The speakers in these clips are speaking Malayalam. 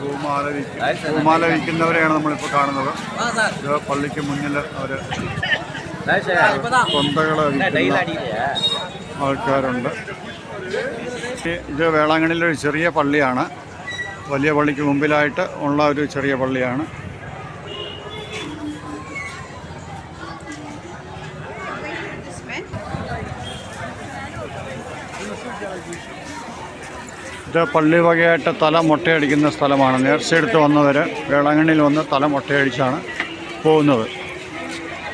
പൂമാല വിൽക്കും പൂമാല വിൽക്കുന്നവരെയാണ് നമ്മളിപ്പോൾ കാണുന്നത്. ഇത് പള്ളിക്ക് മുന്നിൽ അവർ കൊന്തകൾ ആൾക്കാരുണ്ട്. ഇത് വേളാങ്കണ്ണിയിലെ ഒരു ചെറിയ പള്ളിയാണ്. വലിയ പള്ളിക്ക് മുമ്പിലായിട്ട് ഉള്ള ഒരു ചെറിയ പള്ളിയാണ്. ഇത് പള്ളി വകയായിട്ട് തല മുട്ടയടിക്കുന്ന സ്ഥലമാണ്. നേർച്ചയെടുത്ത് വന്നവർ വേളാങ്കണ്ണിയിൽ വന്ന് തല മുട്ടയടിച്ചാണ് പോകുന്നത്.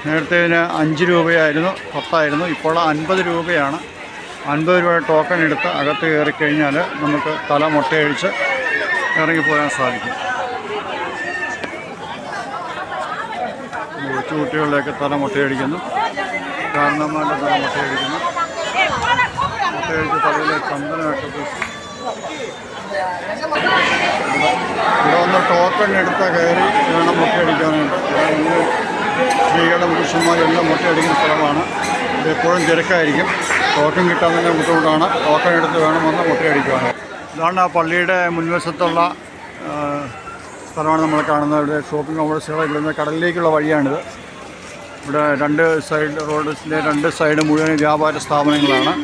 നേരത്തെ ഇതിന് അഞ്ച് രൂപയായിരുന്നു പത്തായിരുന്നു. ഇപ്പോൾ അൻപത് രൂപയാണ്. അൻപത് രൂപ ടോക്കൺ എടുത്ത് അകത്ത് കയറി കഴിഞ്ഞാൽ നമുക്ക് തല മുട്ടയടിച്ച് ഇറങ്ങിപ്പോരാൻ സാധിക്കും. കൊച്ചുകുട്ടികളുടെയൊക്കെ തല മുട്ടയടിക്കുന്നു. കാരണന്മാരുടെ തല മുട്ടയടിക്കുന്നു. മുട്ടയടിച്ച് തലയിലെ ചന്ദനമായിട്ട് ഇവിടെ ഒന്ന് ടോക്കൺ എടുത്ത കയറി വേണം ഇവിടെ ഇന്ന് സ്ത്രീകളും പുരുഷന്മാരും എല്ലാം മുട്ടയടിക്കുന്ന സ്ഥലമാണ്. ഇത് എപ്പോഴും തിരക്കായിരിക്കും. ടോക്കൺ കിട്ടാൻ തന്നെ ബുദ്ധിമുട്ടാണ്. ടോക്കൺ എടുത്ത് വേണം വന്ന് മുട്ടയടിക്കുവാൻ. ഇതാണ് ആ പള്ളിയുടെ മുൻവശത്തുള്ള സ്ഥലമാണ് നമ്മൾ കാണുന്നത്. ഇവിടെ ഷോപ്പിംഗ് കോംപ്ലക്സുകളെ ഇവിടുന്ന് കടലിലേക്കുള്ള വഴിയാണിത്. ഇവിടെ രണ്ട് സൈഡ് റോഡിന്റെ രണ്ട് സൈഡ് മുഴുവൻ വ്യാപാര സ്ഥാപനങ്ങളാണ്.